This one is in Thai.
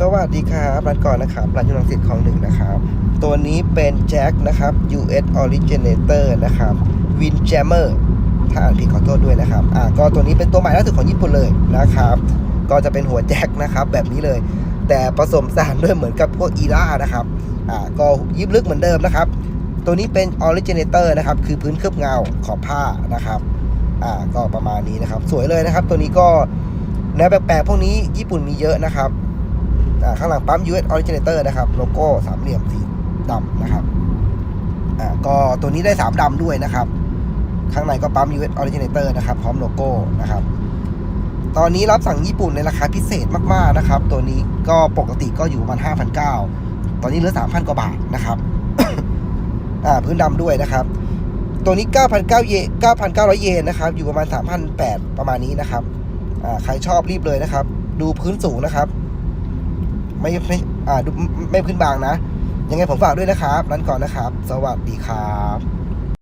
สวัสดีครับร้านก่อนนะครับร้านยูนังสิตของหนึ่งนะครับ ตัวนี้เป็นแจ็คนะครับ US Originator นะครับ Windjammer ถ้าอ่านผิดขอโทษด้วยนะครับอ่าก็ตัวนี้เป็นตัวใหม่ล่าสุดของญี่ปุ่นเลยนะครับ ก็จะเป็นหัวแจ็คนะครับแบบนี้เลย แต่ผสมสารด้วยเหมือนกับพวกอีล่านะครับอ่าก็ยิบลึกเหมือนเดิมนะครับ ตัวนี้เป็น Originator นะครับ คือพื้นเคลือบเงาขอบผ้านะครับอ่าก็ประมาณนี้นะครับ สวยเลยนะครับ ตัวนี้ก็แนวแปลกๆพวกนี้ญี่ปุ่นมีเยอะนะครับ ข้างหลังปั๊ม US Originator นะครับ โลโก้สามเหลี่ยมสีดำนะครับก็ตัวนี้ได้สามดำด้วยนะครับ ข้างในก็ปั๊ม US Originator นะครับ พร้อมโลโก้นะครับ ตอนนี้รับสั่งญี่ปุ่นในราคาพิเศษมากๆนะครับ ตัวนี้ก็ปกติก็อยู่ประมาณ5,900ตอนนี้เหลือ 3,000 กว่าบาทนะครับพื้นดำด้วยนะครับ ตัวนี้9,900เยน9,900 เยนนะครับ อยู่ประมาณ3,800ประมาณนี้นะครับใครชอบรีบเลยนะครับ ดูพื้นสูงนะครับ ไม่ไม่อ่าไม่ไม่พื้นบางนะ ยังไงผมฝากด้วยนะครับ นั้นก่อนนะครับ สวัสดีครับ